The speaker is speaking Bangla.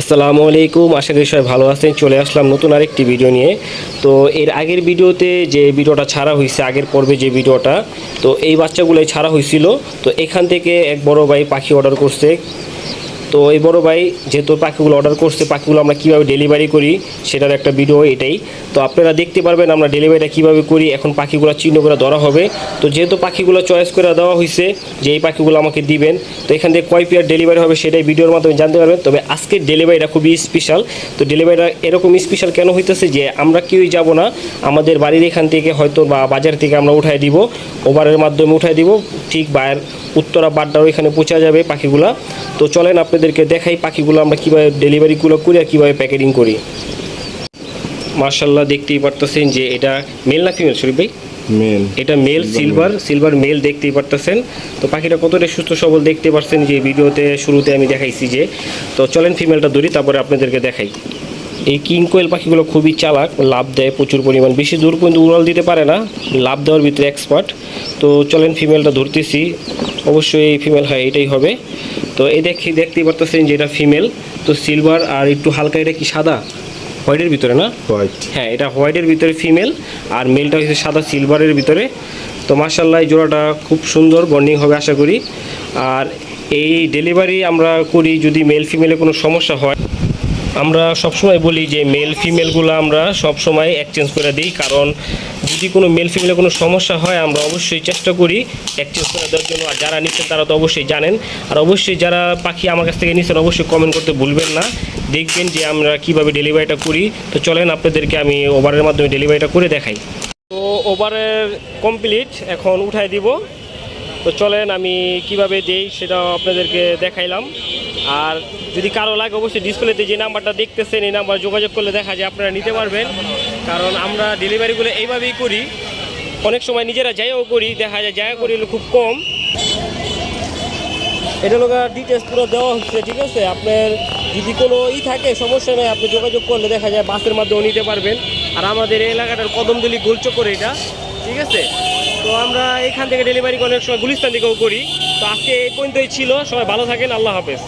আসসালামু আলাইকুম, আশা করি সবাই ভালো আছেন। চলে আসলাম নতুন আরেকটি ভিডিও নিয়ে। তো এর আগের ভিডিওতে যে ভিডিওটা ছাড়া হয়েছে আগের পর্বে যে ভিডিওটা, তো এই বাচ্চাগুলোই ছাড়া হয়েছিল তো এখান থেকে এক বড় ভাই পাখি অর্ডার করছে। তো এই বড় ভাই যেহেতু পাখিগুলো অর্ডার করছে, পাখিগুলো আমরা কীভাবে ডেলিভারি করি সেটার একটা ভিডিও এটাই। তো আপনারা দেখতে পারবেন আমরা ডেলিভারিটা কীভাবে করি, এখন পাখিগুলো চিহ্ন করে ধরা হবে। তো যেহেতু পাখিগুলো চয়েস করে দেওয়া হয়েছে যে এই পাখিগুলো আমাকে দিবেন, তো এখান থেকে কয় পেয়ার ডেলিভারি হবে সেটাই ভিডিওর মাধ্যমে জানতে পারবেন। তবে আজকের ডেলিভারিটা খুবই স্পেশাল তো ডেলিভারিটা এরকম স্পেশাল কেন হইতেছে যে আমরা কেউই যাব না, আমাদের বাড়ির এখান থেকে হয়তো বা বাজার থেকে আমরা উঠাই দিব ওভারের মাধ্যমে উঠাই দিব, ঠিক বায়ের উত্তরা বাড্ডার ওইখানে পৌঁছা যাবে পাখিগুলা। তো চলেন আপনাদেরকে দেখাই পাখিগুলো আমরা কীভাবে ডেলিভারিগুলো করি আর কীভাবে প্যাকেটিং করি। মার্শাল্লাহ দেখতেই পারতেছেন যে এটা মেল না ফিমেল শরীফ ভাই? মেল। এটা মেল সিলভার সিলভার মেল দেখতেই পারতেছেন। তো পাখিটা কতটা সুস্থ সবল দেখতে পারছেন যে ভিডিওতে শুরুতে আমি দেখাইছি যে। তো চলেন ফিমেলটা ধরি তারপরে আপনাদেরকে দেখাই। এই কিং কোয়েল পাখিগুলো খুবই চালাক লাভ দেয় প্রচুর পরিমাণ। বেশি দূর পর্যন্ত উড়াল দিতে পারে না লাভ দেওয়ার ভিতরে এক্সপার্ট তো চলেন ফিমেলটা ধরতেছি। অবশ্যই এই ফিমেল হয় এটাই হবে। তো এই দেখি দেখতেই পারতেছেন যে এটা ফিমেল তো সিলভার আর একটু হালকা এটা কি সাদা? হোয়াইটের ভিতরে না? হোয়াইট হ্যাঁ এটা হোয়াইটের ভিতরে ফিমেল আর মেলটা হচ্ছে সাদা সিলভারের ভিতরে। তো মার্শাল্লাহ এই জোড়াটা খুব সুন্দর বন্ডিং হবে আশা করি। আর এই ডেলিভারি আমরা করি যদি মেল ফিমেলে কোনো সমস্যা হয়। আমরা সবসময় বলি যে মেল ফিমেলগুলো আমরা সবসময় এক্সচেঞ্জ করে দিই। কারণ যদি কোনো মেল ফিমেলে কোনো সমস্যা হয়, আমরা অবশ্যই চেষ্টা করি এক্সচেঞ্জ করে দেওয়ার জন্য। আর যারা নিচ্ছেন, তারা তো অবশ্যই জানেন। আর অবশ্যই যারা পাখি আমার কাছ থেকে নিচ্ছেন, অবশ্যই কমেন্ট করতে ভুলবেন না। দেখবেন যে আমরা কীভাবে ডেলিভারিটা করি। তো চলেন আপনাদেরকে আমি ওভারের মাধ্যমে ডেলিভারিটা করে দেখাই। তো ওভারের কমপ্লিট এখন উঠাই দিব। তো চলেন, আমি কীভাবে দেই সেটাও আপনাদেরকে দেখাইলাম। আর যদি কারও লাগে, অবশ্যই ডিসপ্লেতে যে নাম্বারটা দেখতেছেন, এই নাম্বার যোগাযোগ করলে দেখা যায় আপনারা নিতে পারবেন। কারণ আমরা ডেলিভারিগুলো এইভাবেই করি। অনেক সময় নিজেরা যাইও করি, দেখা যায় জায়গা করি খুব কম। এটা লোক ডিটেলস পুরো দেওয়া হচ্ছে, ঠিক আছে? আপনার যদি কোনো ই থাকে, সমস্যা নেই, আপনি যোগাযোগ করলে দেখা যায় বাসের মাধ্যমেও নিতে পারবেন। আর আমাদের এই এলাকাটার কদমদুলি গোলচক্কর এটা, ঠিক আছে? তো আমরা এখান থেকে ডেলিভারি অনেক সময় গুলিস্তান দিকেও করি। তো আজকে এই পর্যন্তই ছিল। সবাই ভালো থাকেন। আল্লাহ হাফেজ।